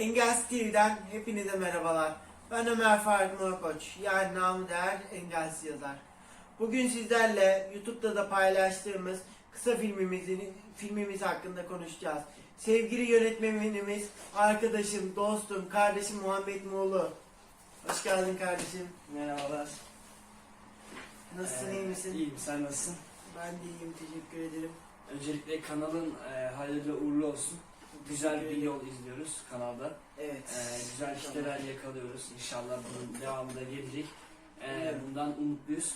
Engelsiz TV'den hepinize merhabalar. Ben Ömer Faruk Morkoç, yani namı değer Engelsiz yazar. Bugün sizlerle YouTube'da da paylaştığımız kısa filmimizin filmimiz hakkında konuşacağız. Sevgili yönetmenimiz, arkadaşım, dostum, kardeşim Muhammed Muğlu. Hoş geldin kardeşim. Merhabalar. Nasılsın, Ee, iyi misin? İyiyim, sen nasılsın? Ben de iyiyim, teşekkür ederim. Öncelikle kanalın e, hayırlı uğurlu olsun. Güzel bir yol izliyoruz kanalda. Evet. E, güzel kitleler yakalıyoruz. İnşallah bunun devamı da gelecek. E, Evet. bundan umutluyuz.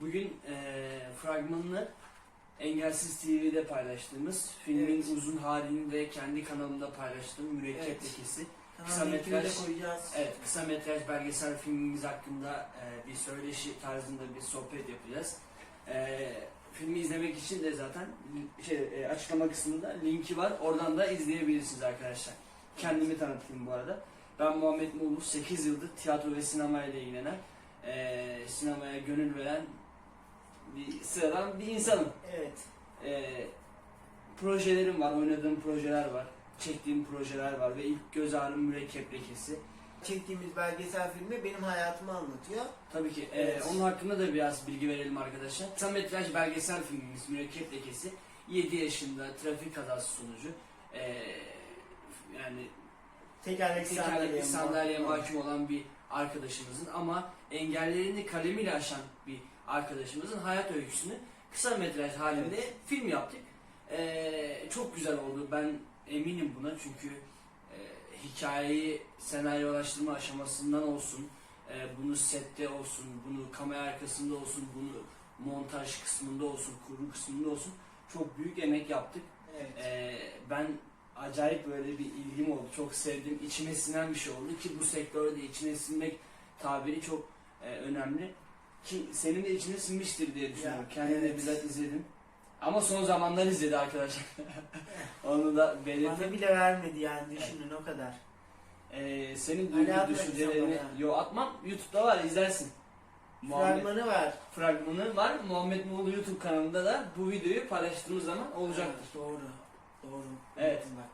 Bugün e, fragmanını Engelsiz TV'de paylaştığımız filmin Evet. uzun halini de kendi kanalımda paylaştım. Mürekkep Evet. Lekesi. Kısa linkini de metraj- koyacağız. Evet, kısa metraj belgesel filmimiz hakkında e, bir söyleşi tarzında bir sohbet yapacağız. Filmi izlemek için de zaten şey, e, açıklama kısmında linki var. Oradan da izleyebilirsiniz arkadaşlar. Kendimi tanıtayım bu arada. Ben Muhammed Muğlu, 8 yıldır tiyatro ve sinema ile ilgilenen, e, sinemaya gönül veren bir sıradan bir insanım. Evet. E, projelerim var, oynadığım projeler var, çektiğim projeler var ve ilk göz ağrım mürekkep lekesi. Çektiğimiz belgesel filmi benim hayatımı anlatıyor. Tabii ki. Ee, Evet. onun hakkında da biraz bilgi verelim arkadaşlar. Kısa metraj belgesel filmimiz Mürekkep Lekesi 7 yaşında trafik kazası sonucu ee, yani Tekerlekli tekerlekli sandalye sandalyeye mahkum olan bir arkadaşımızın ama engellerini kalemiyle aşan bir arkadaşımızın hayat öyküsünü kısa metraj halinde film yaptık. Ee, çok güzel oldu. Ben eminim buna çünkü hikayeyi senaryolaştırma aşamasından olsun, e, bunu sette olsun, bunu kamera arkasında olsun, bunu montaj kısmında olsun, kurgu kısmında olsun çok büyük emek yaptık. Evet. Ee, ben acayip böyle bir ilgim oldu. Çok sevdim. İçime sinen bir şey oldu ki bu sektörde içine sinmek tabiri çok e, önemli. Ki senin de içine sinmiştir diye düşünüyorum. Ya, Kendini evet. bizzat izledim. Ama son zamanlar izledi arkadaşlar. Onu da Bana belirteyim. bile vermedi yani düşünün o kadar. Ee, senin duygu düşüncelerini... Yo atmam. Youtube'da var izlersin. Muhammed Fragmanı var. fragmanı var. Muhammed Muğlu YouTube kanalında da bu videoyu paylaştığımız zaman olacaktır. Evet, doğru. Doğru. Evet. Unuttum bak.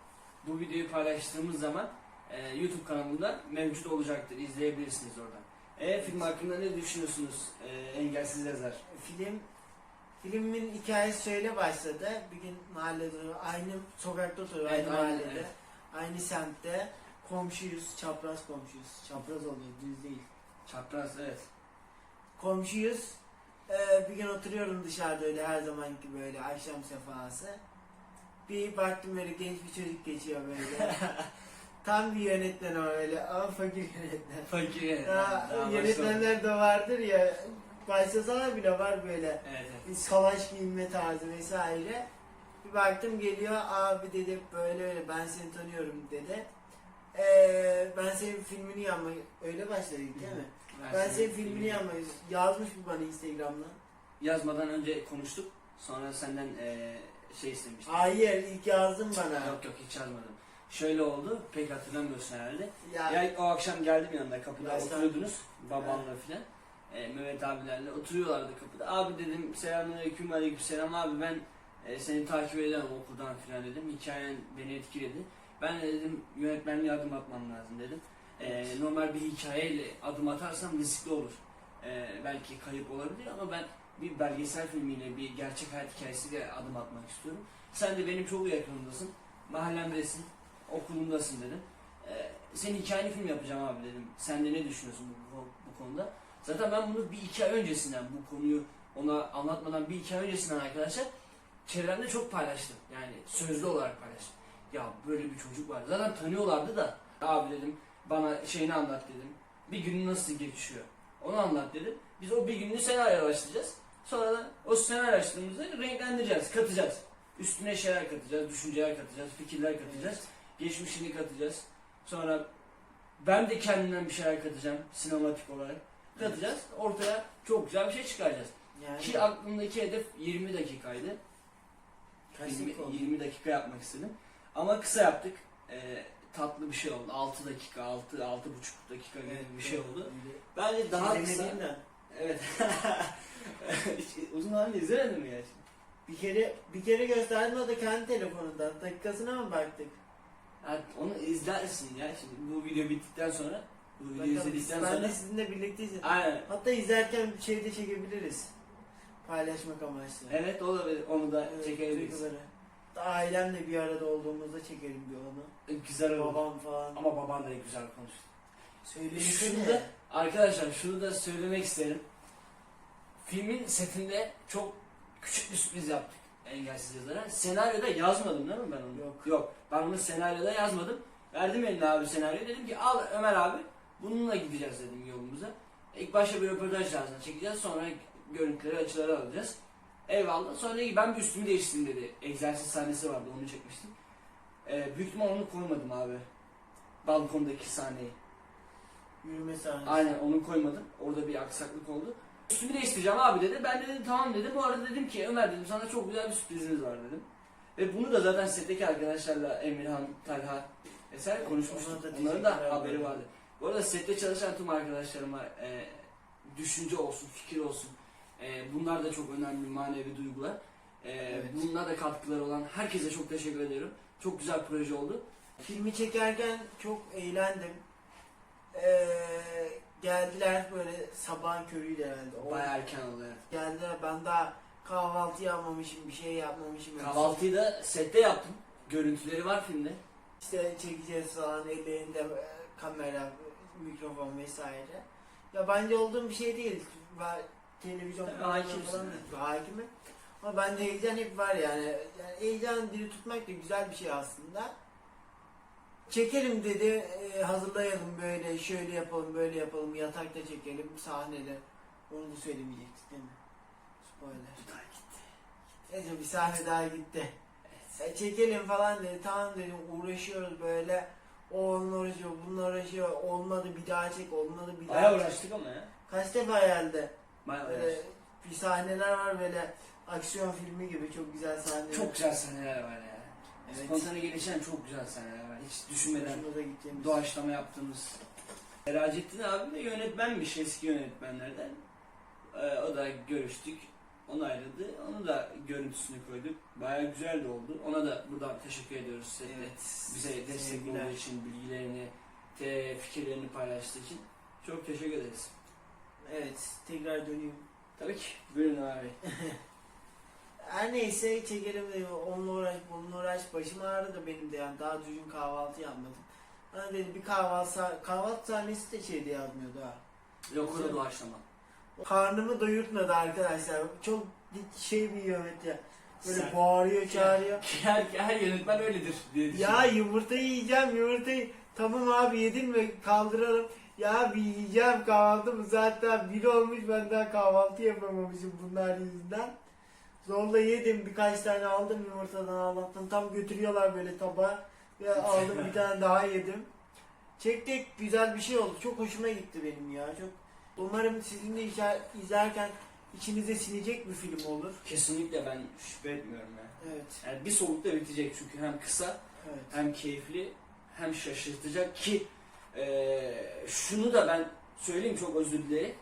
bu videoyu paylaştığımız zaman e, YouTube kanalında mevcut olacaktır. İzleyebilirsiniz oradan. E film hakkında ne düşünüyorsunuz? E, engelsiz yazar. Film Filmin hikayesi şöyle başladı. Bir gün mahallede aynı sokakta oturuyor, Evet, aynı aynen, mahallede, evet. aynı semtte. Komşuyuz, çapraz komşuyuz. Çapraz oluyor, düz değil. Çapraz evet. Komşuyuz. Ee, bir gün oturuyorum dışarıda öyle her zamanki böyle akşam sefası. Bir baktım böyle genç bir çocuk geçiyor böyle. Tam bir yönetmen ama öyle ama fakir yönetmen. Fakir evet. Ya, Daha başlamadı. yönetmenler de vardır ya başlasalar bile var böyle Evet, evet. savaş giyinme tarzı vesaire. Bir baktım geliyor abi dedi böyle öyle ben seni tanıyorum dedi. Ee, ben senin filmini yapmayı öyle başladık değil mi? Ben senin filmini yapmayı yazmış bu bana Instagram'dan. Yazmadan önce konuştuk. Sonra senden e, şey istemiştim. Hayır ilk yazdın bana. Yok yok hiç yazmadım. Şöyle oldu. Pek hatırlamıyorsun herhalde. Ya, Ya o akşam geldim yanında kapıda Baştan- oturuyordunuz babamla filan. E, Mehmet abilerle oturuyorlardı kapıda. Abi dedim selamünaleyküm aleyküm selam abi ben e, seni takip ederim okuldan filan dedim. Hikayen beni etkiledi. Ben de dedim yönetmenliğe adım atmam lazım dedim. E, normal bir hikayeyle adım atarsam riskli olur. E, belki kayıp olabilir ama ben bir belgesel filmiyle bir gerçek hayat hikayesiyle adım atmak istiyorum. Sen de benim çok yakınımdasın. Mahallemdesin. Okulumdasın dedim. Ee, senin hikayeni film yapacağım abi dedim. Sen de ne düşünüyorsun bu, bu, bu konuda? Zaten ben bunu bir iki ay öncesinden bu konuyu ona anlatmadan bir iki ay öncesinden arkadaşlar çevremde çok paylaştım. Yani sözlü olarak paylaştım. Ya böyle bir çocuk var. Zaten tanıyorlardı da. Abi dedim bana şeyini anlat dedim. Bir günün nasıl geçiyor? Onu anlat dedim. Biz o bir gününü senaryolaştıracağız. Sonra da o senaryolaştırdığımızda renklendireceğiz, katacağız. Üstüne şeyler katacağız, düşünceler katacağız, fikirler katacağız. Geçmişini katacağız. Sonra ben de kendimden bir şeyler katacağım sinematik olarak. Katacağız. Ortaya çok güzel bir şey çıkaracağız. yani Ki aklımdaki hedef 20 dakikaydı. kaç 20, dakika oldu? 20 dakika yapmak istedim. Ama kısa yaptık. Ee, tatlı bir şey oldu. 6 dakika, 6 6,5 dakika gibi bir şey oldu. Bence daha kısa. İzlemediğim de. Evet. Hiç uzun halini izlemedin mi gerçekten? Bir kere bir kere gösterdin o da kendi telefonundan. Dakikasına mı baktık? Ha, onu izlersin ya şimdi bu video bittikten sonra bu videoyu Bakalım, izledikten ben sonra de sizinle birlikte izledim. Aynen. Hatta izlerken bir şey de çekebiliriz. Paylaşmak amaçlı. Evet olabilir onu da Evet, çekebiliriz. Ailemle bir arada olduğumuzda çekelim bir onu. Güzel olur. Babam falan. Ama baban da güzel konuştu. Şunu da arkadaşlar şunu da söylemek isterim. Filmin setinde çok küçük bir sürpriz yaptık engelsiz yazara. Senaryoda yazmadım değil mi ben onu? Yok. Yok. Ben bunu senaryoda yazmadım. Verdim eline abi senaryoyu. Dedim ki al Ömer abi bununla gideceğiz dedim yolumuza. İlk başta bir röportaj tarzında çekeceğiz. Sonra görüntüleri açıları alacağız. Eyvallah. Sonra dedi ki ben bir üstümü değiştireyim dedi. Egzersiz sahnesi vardı onu çekmiştim. Ee, büyük ihtimal onu koymadım abi. Balkondaki sahneyi. Yürüme sahnesi. Aynen onu koymadım. Orada bir aksaklık oldu. Üstümü değiştireceğim abi dedi. Ben de dedim tamam dedim. Bu arada dedim ki Ömer dedim sana çok güzel bir sürprizimiz var dedim. Ve bunu da zaten setteki arkadaşlarla Emirhan, Talha vesaire konuşmuştuk. Onların da haberi vardı. Bu arada sette çalışan tüm arkadaşlarıma e, düşünce olsun, fikir olsun. E, bunlar da çok önemli manevi duygular. E, Evet. Bunlar da katkıları olan herkese çok teşekkür ediyorum. Çok güzel proje oldu. Filmi çekerken çok eğlendim. Ee, geldiler böyle sabahın körüydü herhalde. Bayağı erken oldu evet. Geldiler ben daha kahvaltı yapmamışım, bir şey yapmamışım. Kahvaltıyı da sette yaptım. Görüntüleri var filmde. İşte çekeceğiz falan ellerinde e, kamera, mikrofon vesaire. Yabancı olduğum bir şey değil. Ben televizyon Tabii, falan da hakimim. Ama bende heyecan hep var yani. yani heyecanı diri tutmak da güzel bir şey aslında. Çekelim dedi, e, hazırlayalım böyle, şöyle yapalım, böyle yapalım, yatakta çekelim, sahnede. Onu da söylemeyecektik değil mi? Spoiler. Neyse bir sahne daha gitti. E, çekelim falan dedi. Tamam dedim uğraşıyoruz böyle. Onunla uğraşıyor, bununla uğraşıyor. Olmadı bir daha çek, olmadı bir daha Bayağı çek. uğraştık ama ya. Kaç defa geldi. Bayağı Böyle uğraştık. bir sahneler var böyle aksiyon filmi gibi çok güzel sahneler. Çok güzel sahneler var ya. Evet. Spontane gelişen çok güzel sahneler var. Hiç düşünmeden Hoşumuza gittiğimiz. doğaçlama yaptığımız. Eracettin abi de yönetmenmiş eski yönetmenlerden. Ee, o da görüştük. Onayladı. Onu da görüntüsünü koyduk. Bayağı güzel de oldu. Ona da buradan teşekkür ediyoruz size. Evet. Bize destek olduğu için, bilgilerini, te, fikirlerini paylaştığı için çok teşekkür ederiz. Evet. Tekrar döneyim. Tabii ki. Buyurun abi. Her neyse çekelim. Onunla uğraş, bununla uğraş. Başım ağrıdı benim de yani. Daha düzgün kahvaltı yapmadım. Bana dedi bir kahvaltı, kahvaltı sahnesi de şeyde yazmıyordu ha. Yok o da doğaçlama. Karnımı doyurtmadı arkadaşlar. Çok şey bir yönetiyor. Böyle Sen- bağırıyor, çağırıyor. Her, her yönetmen öyledir diye Ya düşünüyorum. yumurtayı yiyeceğim, yumurtayı. Tamam abi yedin mi? Kaldıralım. Ya bir yiyeceğim kahvaltımı zaten bir olmuş ben daha kahvaltı yapamamışım bunlar yüzünden. Zorla yedim birkaç tane aldım yumurtadan Allah'tan tam götürüyorlar böyle tabağa ve aldım bir tane daha yedim. Çektik güzel bir şey oldu çok hoşuma gitti benim ya çok. Umarım sizin de izler- izlerken içinize sinecek bir film olur. Kesinlikle ben şüphe etmiyorum ya. Evet, Yani bir solukta bitecek çünkü hem kısa evet. hem keyifli hem şaşırtacak ki eee, şunu da ben söyleyeyim çok özür dileyerek.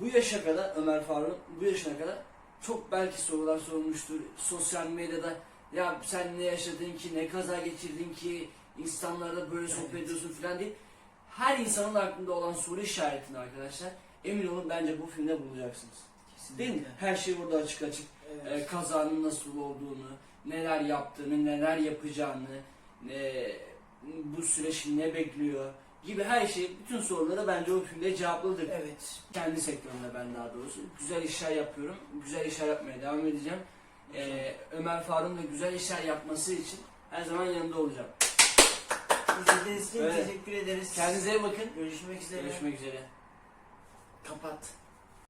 Bu yaşa kadar Ömer Faruk'un bu yaşına kadar çok belki sorular sorulmuştur. Sosyal medyada ya sen ne yaşadın ki ne kaza geçirdin ki insanlarda böyle sohbet ediyorsun falan değil. Her insanın aklında olan soru işaretini arkadaşlar emin olun bence bu filmde bulacaksınız. Değil mi? Kesinlikle. Her şey burada açık açık Evet. e, kazanın nasıl olduğunu, neler yaptığını, neler yapacağını, ne, bu süreçi ne bekliyor gibi her şey, bütün soruları bence o filmde cevapladık. Evet. Kendi sektörümde ben daha doğrusu. Güzel işler yapıyorum, güzel işler yapmaya devam edeceğim. E, Ömer Faruk'un da güzel işler yapması için her zaman yanında olacağım. İzlediğiniz için Evet. teşekkür ederiz. Kendinize iyi bakın. Görüşmek üzere. Görüşmek üzere. Kapat.